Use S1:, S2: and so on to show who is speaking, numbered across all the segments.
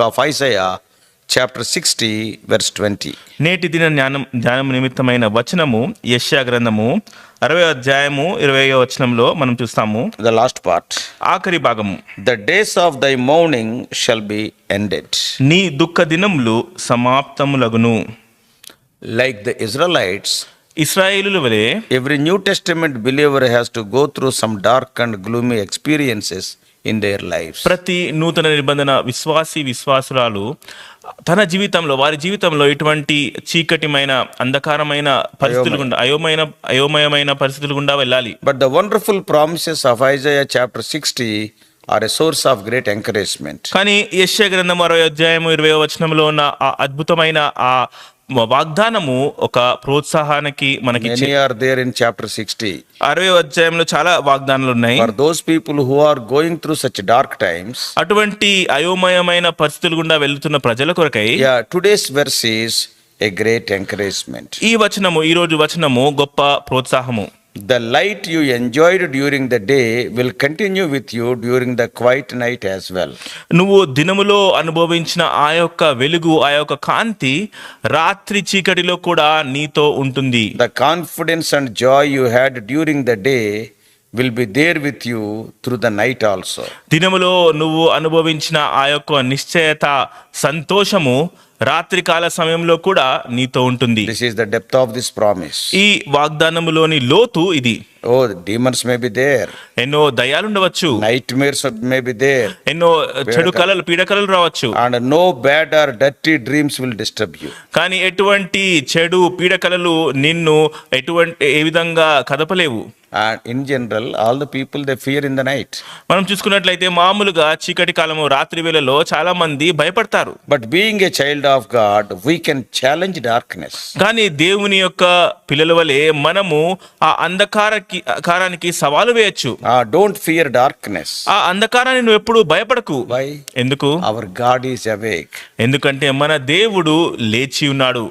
S1: Of Isaiah chapter sixty verse twenty.
S2: నేటి దిన జ్ఞానం జ్ఞానం నిమిత్తమైన వచనము యష్యా గ్రంథము అరవై అధ్యాయము ఇరవై వచనంలో మనం చూస్తాము.
S1: ద లాస్ట్ పార్ట్
S2: ఆఖరి భాగము.
S1: The days of thy mourning shall be ended
S2: నీ దుఃఖ దినములు సమాప్తములగును.
S1: లైక్ ద ఇజ్రాయిట్స్
S2: ఇస్రాయేలు వలె
S1: every new testament believer has to go through some dark and gloomy experiences in their lives.
S2: ప్రతి నూతన నిబంధన విశ్వాసి విశ్వాసురాలు తన జీవితంలో వారి జీవితంలో ఇటువంటి చీకటిమైన అంధకారమైన పరిస్థితులు గుండా అయోమయ అయోమయమైన పరిస్థితులు గుండా వెళ్ళాలి
S1: But the wonderful promises of Isaiah chapter 60 are a source of great encouragement.
S2: కానీ యెషయా గ్రంథం అరవై అధ్యాయము ఇరవై వచనంలో ఉన్న ఆ అద్భుతమైన ఆ వాగ్దానము ఒక ప్రోత్సాహానికి మనకి
S1: are there in chapter sixty
S2: అరవై అధ్యాయంలో చాలా వాగ్దానాలు ఉన్నాయి.
S1: Those people who are going through such dark times
S2: అటువంటి అయోమయమైన పరిస్థితులు గుండా వెళ్తున్న ప్రజల కొరకై
S1: today's verses a great encouragement
S2: ఈ వచనము ఈ రోజు వచనము గొప్ప ప్రోత్సాహము.
S1: The light you enjoyed during the day will continue with you during the quiet night as well
S2: నువ్వు దినములో అనుభవించిన ఆ యొక్క వెలుగు ఆ యొక్క కాంతి రాత్రి చీకటిలో కూడా నీతో ఉంటుంది.
S1: The confidence and joy you had during the day will be there with you through the night also
S2: దినములో నువ్వు అనుభవించిన ఆ యొక్క నిశ్చయత సంతోషము రాత్రి కాల సమయంలో కూడా నీతో ఉంటుంది.
S1: This is depth of this promise
S2: ఈ వాగ్దానములోని లోతు ఇది.
S1: Oh demons may be there
S2: ఎన్నో దయాలు
S1: ఉండవచ్చు nightmares may be there
S2: ఎన్నో uh, చెడు కళలు పీడ కలలు రావచ్చు.
S1: And no bad or dirty dreams will disturb you
S2: కానీ ఎటువంటి చెడు పీడ కలలు నిన్ను ఎటువంటి ఏ విధంగా కదపలేవు.
S1: In general all the people the fear in the night
S2: మనం చూసుకున్నట్లయితే మామూలుగా చీకటి కాలము రాత్రి వేళలో చాలా మంది భయపడతారు.
S1: But being a child of God we can challenge darkness
S2: కానీ దేవుని యొక్క పిల్లల వలె మనము ఆ అంధకారానికి సవాలు వేయచ్చు.
S1: ఆ డోంట్ ఫియర్ డార్క్నెస్
S2: ఆ అంధకారాన్ని నువ్వు ఎప్పుడు భయపడకు.
S1: వై
S2: ఎందుకు?
S1: అవర్ గాడ్ ఈస్ అవేక్
S2: ఎందుకంటే మన దేవుడు లేచి ఉన్నాడు.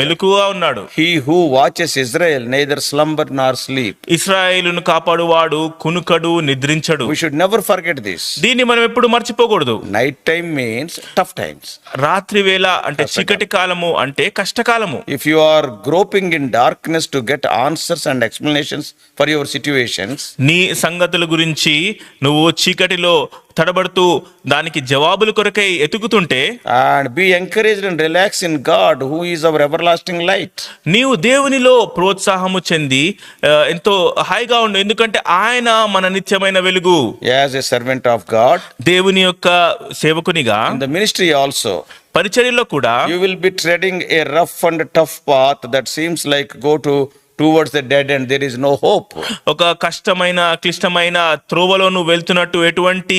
S1: మెలకువగా ఉన్నాడు. He who watches Israel neither slumber nor sleep
S2: ఇస్రాయేల్ను కాపాడువాడు కునుకడు నిద్రించడు.
S1: షుడ్ నెవర్ ఫర్గెట్ దిస్
S2: దీన్ని మనం ఎప్పుడు మర్చిపోకూడదు.
S1: Night time means tough times
S2: రాత్రి అంటే చీకటి కాలము అంటే కష్టకాలము.
S1: If you are groping in darkness to get answers and explanations for your situations
S2: నీ సంగతుల గురించి నువ్వు చీకటిలో తడబడుతూ దానికి జవాబులు కొరకై ఎతుకుతుంటే
S1: and be encourage and relax in God who is our ever lasting light
S2: నీవు దేవునిలో ప్రోత్సాహము చెంది ఎంతో హాయిగా ఉండు. ఎందుకంటే ఆయన మన నిత్యమైన వెలుగు.
S1: As a servant of God
S2: దేవుని యొక్క సేవకునిగా
S1: ద మినిస్ట్రీ ఆల్సో
S2: పరిచర్యలో కూడా
S1: you will be treading a rough and tough path that seems like go to towards the dead and there is no hope.
S2: ఒక కష్టమైన క్లిష్టమైన త్రోవలో నువ్వు వెళ్తున్నట్టు ఎటువంటి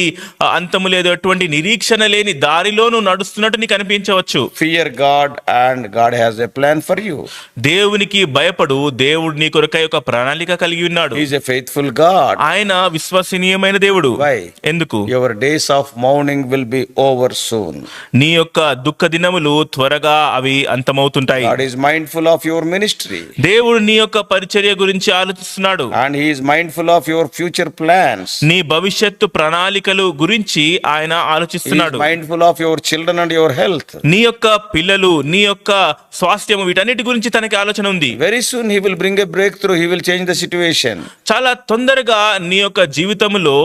S2: అంతము లేదు ఎటువంటి నిరీక్షణ లేని దారిలో నువ్వు నడుస్తున్నట్టు నీకు అనిపించవచ్చు
S1: Fear God and God has a plan for you.
S2: దేవునికి భయపడు దేవుడు నీ కొరకై ఒక ప్రణాళిక కలిగి ఉన్నాడు
S1: He is a faithful God.
S2: ఆయన విశ్వసనీయమైన దేవుడు
S1: Why?
S2: ఎందుకు
S1: Your days of mourning will be over soon.
S2: నీ యొక్క దుఃఖ దినములు త్వరగా అవి అంతమవుతుంటాయి
S1: God is mindful of your ministry
S2: దేవుడు నీ యొక్క యొక్క పరిచర్య గురించి ఆలోచిస్తున్నాడు.
S1: And he's mind full of your future plans
S2: నీ భవిష్యత్తు ప్రణాళికలు గురించి ఆయన ఆలోచిస్తున్నాడు.
S1: Mind full of your children and your health
S2: నీ యొక్క పిల్లలు నీ యొక్క స్వాస్థ్యం వీటన్నిటి గురించి తనకి ఆలోచన ఉంది.
S1: Very soon he will bring break through he will change the situation
S2: చాలా తొందరగా నీ యొక్క జీవితంలో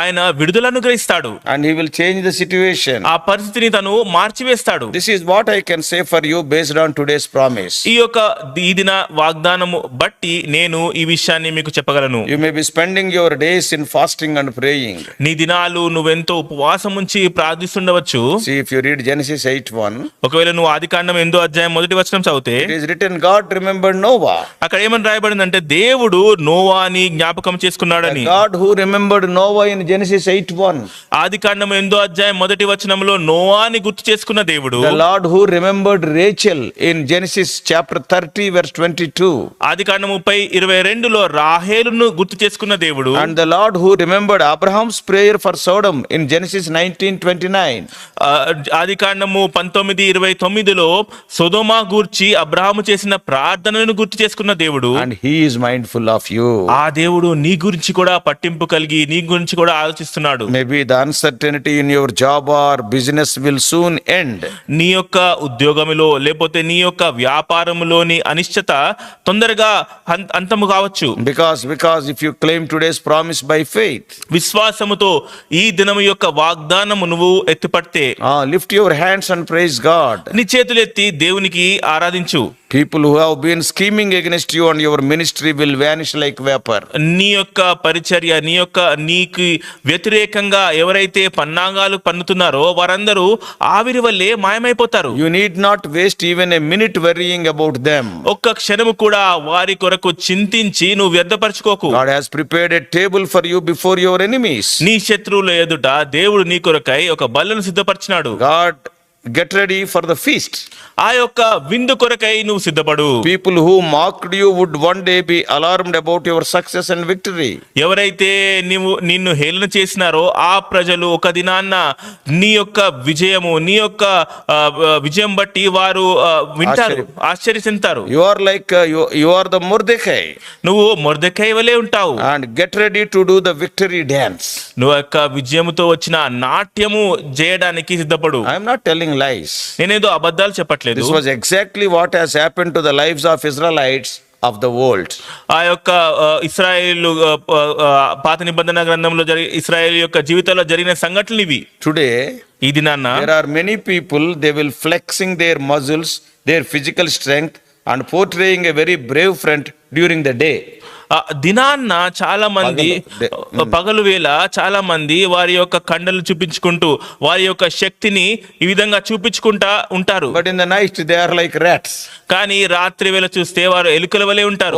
S2: ఆయన విడుదల అనుగ్రహిస్తాడు
S1: and he will change the situation
S2: ఆ పరిస్థితిని తను మార్చివేస్తాడు.
S1: This is what I can say for you based on today's promise
S2: ఈ యొక్క ఈ దిన వాగ్దానము బట్టి నేను ఈ విషయాన్ని మీకు చెప్పగలను.
S1: You may be spending your days in fasting and praying
S2: నీ దినాలు నువ్వు ఎంతో ఉపవాసం ఉంచి ప్రార్థిస్తుండవచ్చు
S1: ఇఫ్ యు రీడ్ జెనసిస్ 8:1
S2: ఒకవేళ నువ్వు ఆదికాండం ఎందో అధ్యాయం మొదటి వచనం చదివితే
S1: it is God remembered Noah
S2: అక్కడ ఏమని రాయబడింది అంటే దేవుడు నోవాని జ్ఞాపకం చేసుకున్నాడని.
S1: God who remembered Noah in Genesis
S2: 8:1 ఆదికాండం ఎందో అధ్యాయం మొదటి వచనంలో నోవాని గుర్తు చేసుకున్న దేవుడు
S1: the Lord who remembered Rachel in Genesis chapter 30 verse 22
S2: ఆది ఆది కాండ ముప్పై ఇరవై రెండులో రాహేలును గుర్తు చేసుకున్న దేవుడు
S1: And the Lord who remembered Abraham's prayer for Sodom in Genesis 19:29.
S2: ఆ, ఆది కాండము పంతొమ్మిది ఇరవై తొమ్మిదిలో సొదోమా గూర్చి అబ్రహాము చేసిన ప్రార్థనను గుర్తు చేసుకున్న దేవుడు
S1: And he is mindful of you.
S2: ఆ దేవుడు నీ గురించి కూడా పట్టింపు కలిగి నీ గురించి కూడా ఆలోచిస్తున్నాడు
S1: the uncertainty in your job or business will soon end.
S2: నీ యొక్క ఉద్యోగములో లేకపోతే నీ యొక్క వ్యాపారములోని అనిశ్చత తొందరగా అంతము కావచ్చు.
S1: Because because if you claim today's promise by faith
S2: విశ్వాసముతో ఈ దినము యొక్క వాగ్దానము నువ్వు ఎత్తిపడితే
S1: lift your hands and praise God
S2: నీ చేతులు ఎత్తి దేవునికి ఆరాధించు.
S1: People who have been scheming against you and your ministry will vanish like vapour
S2: నీ యొక్క పరిచర్య నీ యొక్క నీకు వ్యతిరేకంగా ఎవరైతే పన్నాంగాలు పన్నుతున్నారో వారందరూ ఆవిరి వల్లే మాయమైపోతారు.
S1: You need not waste even a minute worrying about them
S2: ఒక్క క్షణం కూడా వారి కొరకు చింతించి నువ్వు వ్యర్థపరచుకోకు.
S1: God has prepared a table for you before your enemies
S2: నీ శత్రువుల ఎదుట దేవుడు నీ కొరకై ఒక బల్లను సిద్ధపరిచినాడు.
S1: God get ready for the feast
S2: ఆ యొక్క విందు కొరకై నువ్వు సిద్ధపడు.
S1: People who mocked you would one day be alarmed about your success and victory
S2: ఎవరైతే నువ్వు నిన్ను హేళన చేసినారో ఆ ప్రజలు ఒక దినాన్న నీ యొక్క విజయము నీ యొక్క విజయం బట్టి వారు వింటారు
S1: ఆశ్చర్య. ఆశ్చర్యచెందుతారు you are like you are the Mordecai
S2: నువ్వు మొర్దెకై వలే ఉంటావు.
S1: And get ready to do the victory dance
S2: నువ్వు యొక్క విజయముతో వచ్చిన నాట్యము చేయడానికి సిద్ధపడు.
S1: I'm not telling telling lies.
S2: నేనేదో అబద్ధాలు చెప్పట్లేదు
S1: This was exactly what has happened to the lives of Israelites of the world.
S2: ఆ యొక్క ఇస్రాయేలు పాత నిబంధన గ్రంథంలో జరిగి ఇస్రాయేల్ యొక్క జీవితంలో జరిగిన సంఘటనలు ఇవి
S1: Today,
S2: ఈ దినాన్న
S1: there are many people, they will flexing their muscles, their physical strength, and portraying a very brave front during the day.
S2: దినాన్న చాలా మంది
S1: పగలు
S2: వేళ చాలా మంది వారి యొక్క కండలు చూపించుకుంటూ వారి యొక్క శక్తిని ఈ విధంగా చూపించుకుంటా ఉంటారు. కానీ రాత్రి వేళ చూస్తే వారు ఎలుకల వలె ఉంటారు.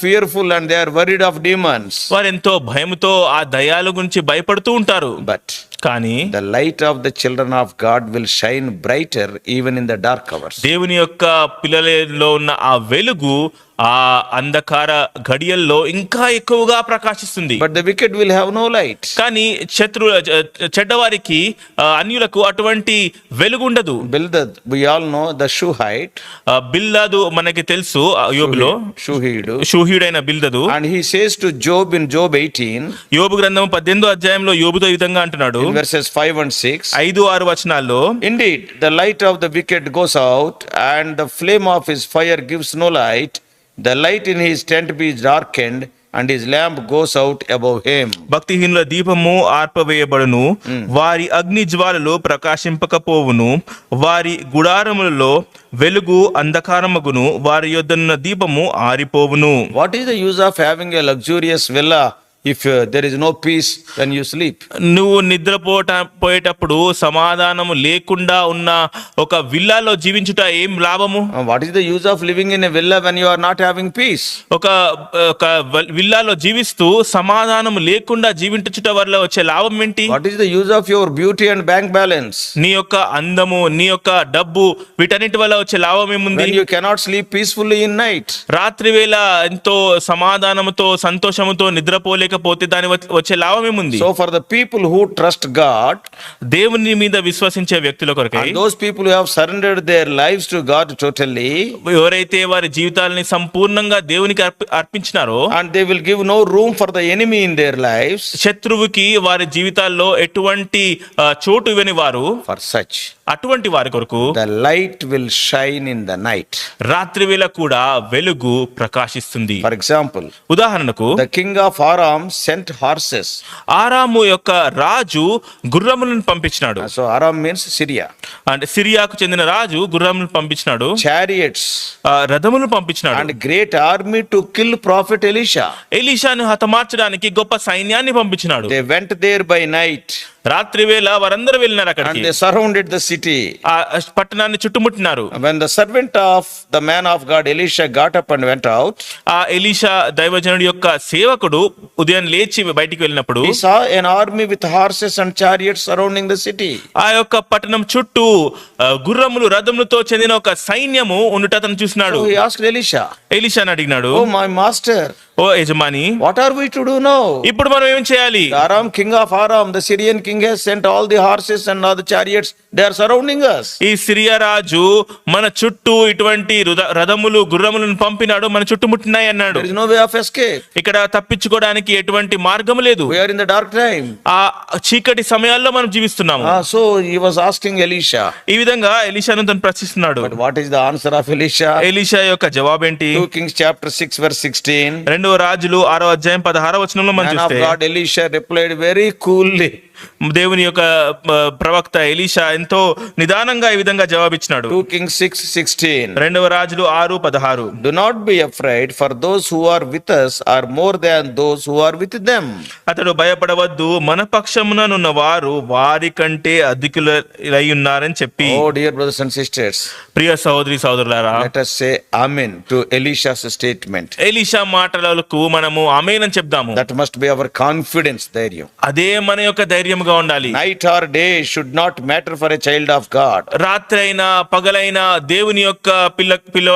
S1: Fearful and they are worried of demands
S2: వారు ఎంతో భయంతో ఆ దయాల గురించి భయపడుతూ ఉంటారు.
S1: బట్
S2: కానీ
S1: the light of the children of God will shine brighter even in the dark hours
S2: దేవుని యొక్క పిల్లలలో ఉన్న ఆ వెలుగు ఆ అంధకార ఘడియల్లో ఇంకా ఎక్కువగా ప్రకాశిస్తుంది.
S1: But the wicked will have no light
S2: కానీ శత్రు చెడ్డవారికి అన్యులకు అటువంటి
S1: వెలుగుండదు. Bildad we all the
S2: Shuhite Bildad మనకి తెలుసు యోబులో.
S1: షూహీడు
S2: షూహీడైన Bildad.
S1: And he says to Job in Job 18
S2: యోబు గ్రంథం 18 అధ్యాయంలో యోబుతో ఈ విధంగా అంటున్నాడు.
S1: వర్సెస్ ఫైవ్ అండ్ 6
S2: 5 6 వచనాల్లో
S1: indeed the light of the wicked goes out and the flame of his fire gives no light the light in his tent be dark and and his lamp goes out above him
S2: భక్తిహీనుల దీపము ఆర్పవేయబడును. వారి అగ్ని జ్వాలలు ప్రకాశింపకపోవును. వారి గుడారములలో వెలుగు అంధకారమగును. వారి యొద్దన్న దీపము ఆరిపోవును.
S1: What is the use of having a luxurious villa if there is no peace then you sleep
S2: నువ్వు నిద్రపోట పోయేటప్పుడు సమాధానము లేకుండా ఉన్న ఒక విల్లాలో జీవించుట ఏం లాభము?
S1: What is the use of living in a villa when you are not having peace
S2: ఒక ఒక విల్లాలో జీవిస్తూ సమాధానం లేకుండా జీవించుట వల్ల వచ్చే లాభం ఏంటి?
S1: What is the use of your beauty and bank balance
S2: నీ యొక్క అందము నీ యొక్క డబ్బు వీటన్నిటి వల్ల వచ్చే లాభం ఏముంది?
S1: You cannot sleep peacefully in night
S2: రాత్రి వేళ ఎంతో సమాధానంతో సంతోషంతో నిద్రపోలేక చేయకపోతే దాని వచ్చే లాభం ఏముంది?
S1: So for the people who trust God
S2: దేవుని మీద విశ్వసించే వ్యక్తుల కొరకు
S1: లైఫ్ టు
S2: ఎవరైతే వారి జీవితాలని సంపూర్ణంగా దేవునికి అర్పించినారో
S1: and they will give no room for the enemy in their life
S2: శత్రువుకి వారి జీవితాల్లో ఎటువంటి చోటు ఇవ్వని వారు
S1: ఫర్ సచ్
S2: అటువంటి వారి కొరకు
S1: the light will shine in the night
S2: రాత్రి వేళ కూడా వెలుగు ప్రకాశిస్తుంది.
S1: ఫర్ ఎగ్జాంపుల్
S2: ఉదాహరణకు
S1: the king of Aram Aram sent horses.
S2: Aram యొక్క రాజు గుర్రములను పంపించినాడు
S1: So, Aram means Syria.
S2: అంటే సిరియాకు చెందిన రాజు గుర్రములను పంపించినాడు
S1: Chariots
S2: ఆ, రథములను పంపించినాడు
S1: and great army to kill prophet Elisha.
S2: ఎలీషాను హతమార్చడానికి గొప్ప సైన్యాన్ని పంపించినాడు
S1: They went there by night
S2: రాత్రి వేళ వారందరూ వెళ్ళినారు అక్కడికి.
S1: దే సరౌండెడ్ ద సిటీ
S2: ఆ పట్టణాన్ని చుట్టుముట్టినారు.
S1: When the servant of the man of God Elisha got up and went out
S2: ఆ ఎలీషా దైవజనుడి యొక్క సేవకుడు ఉదయం లేచి బయటికి వెళ్ళినప్పుడు
S1: he saw an army with horses and chariots surrounding the city
S2: ఆ యొక్క పట్టణం చుట్టూ గుర్రములు రథములతో చెందిన ఒక సైన్యము ఉండుట అతను చూసినాడు.
S1: హి ఆస్క్డ్ ఎలీషా
S2: ఎలీషాని అడిగినాడు
S1: ఓ మై మాస్టర్
S2: ఓ యజమాని
S1: what are we to do now
S2: ఇప్పుడు మనం ఏం చేయాలి?
S1: Aram king of Aram the Syrian king has sent all the horses and all the chariots they are surrounding us.
S2: ఈ Syria రాజు మన చుట్టూ ఇటువంటి రథములు గుర్రములను పంపినాడు మన చుట్టూ ముట్టినాయి అన్నాడు.
S1: There is no way of escape
S2: ఇక్కడ తప్పించుకోవడానికి ఎటువంటి మార్గం లేదు.
S1: We are in the dark time
S2: ఆ చీకటి సమయాల్లో మనం జీవిస్తున్నాము.
S1: ఆ so he was asking Elisha
S2: ఈ విధంగా ఎలీషాను తన ప్రశ్నిస్తున్నాడు.
S1: But what is the answer of Elisha
S2: Elisha యొక్క జవాబు ఏంటి
S1: 2 కింగ్స్ చాప్టర్ 6 వర్స్ 16
S2: రెండవ రాజులు ఆరో అధ్యాయం పదహారవచనంలో మనం చూస్తే
S1: God Elisha replied very coolly
S2: దేవుని యొక్క ప్రవక్త ఎలీషా ఎంతో నిదానంగా ఈ విధంగా జవాబిచ్చినాడు.
S1: టూ కింగ్ సిక్స్ సిక్స్టీన్
S2: రెండవ రాజులు ఆరు పదహారు.
S1: Do not be afraid for those who are with us are more than those who are with them
S2: అతడు భయపడవద్దు మన పక్షముననున్న వారు వారి కంటే అధికులై ఉన్నారని చెప్పి
S1: ఓ డియర్ బ్రదర్స్ సిస్టర్స్
S2: ప్రియ సహోదరి
S1: సోదరులారా let amen to Elisha's statement
S2: Elisha మాటలకు మనము ఆమెన్
S1: అని చెప్దాము. దట్ మస్ట్ కాన్ఫిడెన్స్ ధైర్యం.
S2: అదే మన యొక్క ధైర్యం. ధైర్యంగా ఉండాలి.
S1: Night or day should not matter for a child of God
S2: రాత్రి అయినా పగలైనా దేవుని యొక్క పిల్ల పిల్ల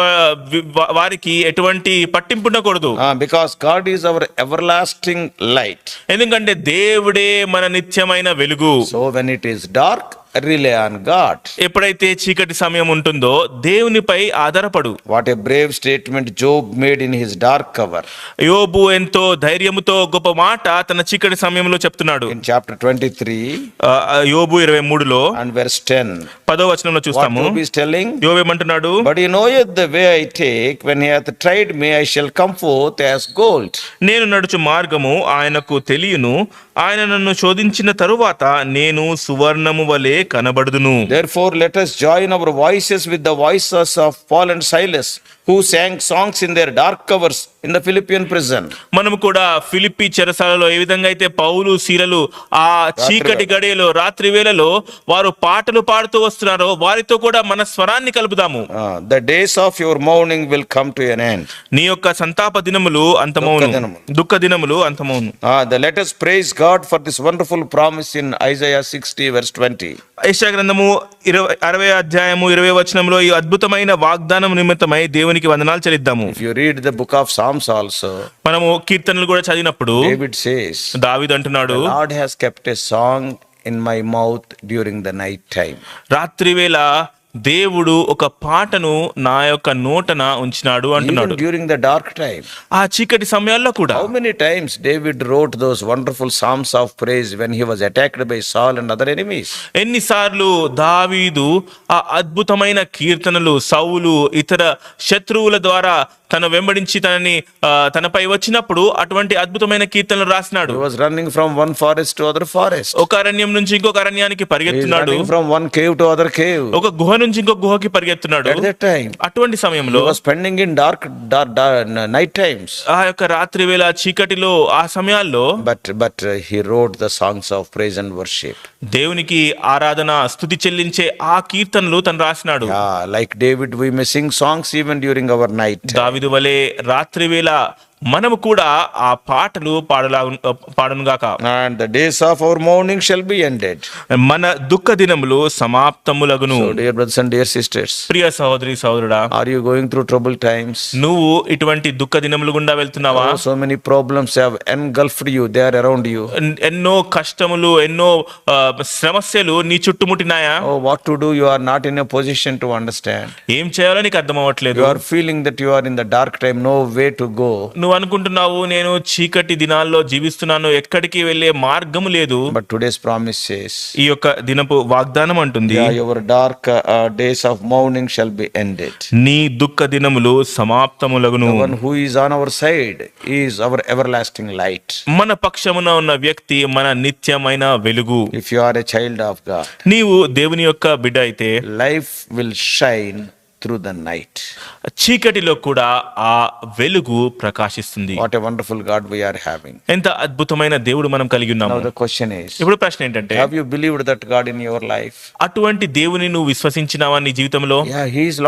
S2: వారికి ఎటువంటి పట్టింపు ఉండకూడదు.
S1: Because God is our ever lasting light
S2: ఎందుకంటే దేవుడే మన నిత్యమైన వెలుగు.
S1: So when it is dark rely on God.
S2: ఎప్పుడైతే చీకటి సమయం ఉంటుందో దేవునిపై ఆధారపడు
S1: What a brave statement Job made in his dark hour.
S2: యోబు ఎంతో ధైర్యముతో గొప్ప మాట తన చీకటి సమయంలో చెప్తున్నాడు
S1: In chapter 23
S2: ఆ, ఆ, యోబు ఇరవై మూడులో
S1: and verse 10.
S2: పదో వచనంలో చూస్తాము
S1: Job is telling?
S2: యోబు ఏమంటున్నాడు
S1: But he knoweth the way I take, when he hath tried me, I shall come forth as gold.
S2: నేను నడుచు మార్గము ఆయనకు తెలియను ఆయన నన్ను శోధించిన తరువాత నేను సువర్ణము వలె కనబడుదును.
S1: Therefore let us join our voices with the voices of Paul and Silas who sang songs in their dark hours in the Philippian prison.
S2: మనము కూడా ఫిలిప్పి చెరసాలలో ఏ విధంగా అయితే పౌలు శీలలు ఆ చీకటి గడియలో రాత్రి వేళలో వారు పాటలు పాడుతూ వస్తున్నారో వారితో కూడా మన స్వరాన్ని కలుపుదాము
S1: the days of your mourning will come to an end.
S2: నీ యొక్క సంతాప దినములు అంతమౌను
S1: దుఃఖ దినములు.
S2: అంతమౌను
S1: Ah, let us praise God for this wonderful promise in Isaiah 60, verse 20.
S2: యెషయా గ్రంథము ఇరవై అరవై అధ్యాయము ఇరవై వచనంలో ఈ అద్భుతమైన వాగ్దానం నిమిత్తమై దేవునికి వందనాలు చెల్లిద్దాము.
S1: If read the book of psalms also
S2: మనము కీర్తనలు కూడా చదివినప్పుడు
S1: డేవిడ్ సేస్
S2: దావీదు అంటున్నాడు
S1: Lord has kept a song in my mouth during the night time
S2: రాత్రి వేళ దేవుడు ఒక పాటను నా యొక్క నోటన ఉంచినాడు అంటున్నాడు.
S1: డ్యూరింగ్ ద డార్క్ టైమ్
S2: ఆ చీకటి సమయాల్లో కూడా.
S1: How many times David wrote those wonderful songs of praise when he was attacked by Saul and other enemies
S2: ఎన్నిసార్లు దావీదు ఆ అద్భుతమైన కీర్తనలు సౌలు ఇతర శత్రువుల ద్వారా తన వెంబడించి తనని తనపై వచ్చినప్పుడు అటువంటి అద్భుతమైన కీర్తనలు రాసినాడు.
S1: Running from one forest other forest
S2: ఒక అరణ్యం నుంచి ఇంకొక అరణ్యానికి పరిగెత్తున్నాడు.
S1: కేవ్
S2: ఒక గుహ నుంచి ఇంకొక గుహకి పరిగెత్తున్నాడు. అటువంటి సమయంలో
S1: spending in dark night times
S2: ఆ యొక్క రాత్రి వేళ చీకటిలో ఆ సమయాల్లో
S1: but but he wrote the songs of praise and worship
S2: దేవునికి ఆరాధన స్థుతి చెల్లించే ఆ కీర్తనలు తను రాసినాడు.
S1: Like David we missing songs even during our
S2: night వలె రాత్రి వేళ మనము కూడా ఆ పాటలు పాడలా పాడనుగాక
S1: and days of our mourning shall be ended
S2: మన దుఃఖ దినములు సమాప్తములగును.
S1: Dear brothers and dear sisters
S2: ప్రియ సహోదరి సహోదరుడా
S1: are you going through trouble times
S2: నువ్వు ఇటువంటి దుఃఖ దినములు గుండా వెళ్తున్నావా?
S1: So many problems have engulfed you they are around
S2: you ఎన్నో కష్టములు ఎన్నో సమస్యలు నీ చుట్టుముట్టినాయా?
S1: ఓ what to do you are not in a position to understand
S2: ఏం చేయాలో నీకు అర్థం అవ్వట్లేదు.
S1: You are feeling that you are in the dark time no way to go
S2: నువ్వు నువ్వు అనుకుంటున్నావు నేను చీకటి దినాల్లో జీవిస్తున్నాను ఎక్కడికి వెళ్ళే మార్గం లేదు.
S1: బట్ టుడేస్ ప్రామిస్
S2: ఈ యొక్క దినపు వాగ్దానం అంటుంది
S1: your dark days of mourning shall be ended
S2: నీ దుఃఖ దినములు సమాప్తములగును.
S1: One our side is our ever light
S2: మన పక్షమున ఉన్న వ్యక్తి మన నిత్యమైన వెలుగు.
S1: If you are a child of God
S2: నీవు దేవుని యొక్క బిడ్డ అయితే
S1: life will shine through the night
S2: చీకటిలో కూడా ఆ వెలుగు ప్రకాశిస్తుంది.
S1: What a wonderful God we are
S2: ఎంత అద్భుతమైన దేవుడు మనం కలిగి
S1: ఉన్నాం
S2: ఇప్పుడు ప్రశ్న ఏంటంటే
S1: have you that God in your life
S2: అటువంటి దేవుని నువ్వు విశ్వసించినావా నీ జీవితంలో?
S1: యా హి ఇస్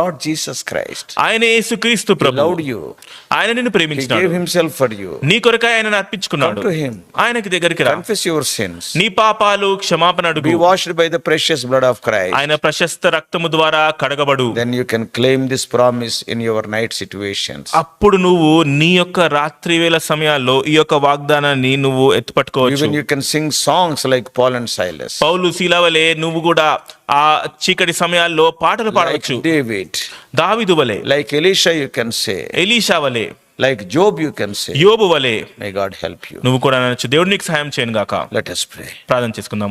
S2: ఆయన అర్పించుకున్నాడు.
S1: టు హిమ్ బ్లడ్ ఆఫ్
S2: ఆయన ప్రశస్త రక్తము ద్వారా కడగబడు.
S1: Can claim this promise in your night situations
S2: అప్పుడు నువ్వు నీ యొక్క రాత్రి వేళ సమయాల్లో ఈ యొక్క వాగ్దానాన్ని నువ్వు ఎత్తుపట్టుకోవచ్చు.
S1: Even sing songs like Paul and Silas
S2: పౌలు సీలవలే నువ్వు కూడా ఆ చీకటి సమయాల్లో పాటలు పాడవచ్చు.
S1: దావిదు
S2: దావీదు వలే.
S1: Like Elisha you can say
S2: Elisha వలే.
S1: Like Job you can say
S2: యోబు వలే.
S1: మే గాడ్ హెల్ప్ యు
S2: నువ్వు కూడా నన్ను దేవుడికి సహాయం చేయను గాక.
S1: లెట్ అస్ ప్రే
S2: ప్రార్థన చేసుకుందాము.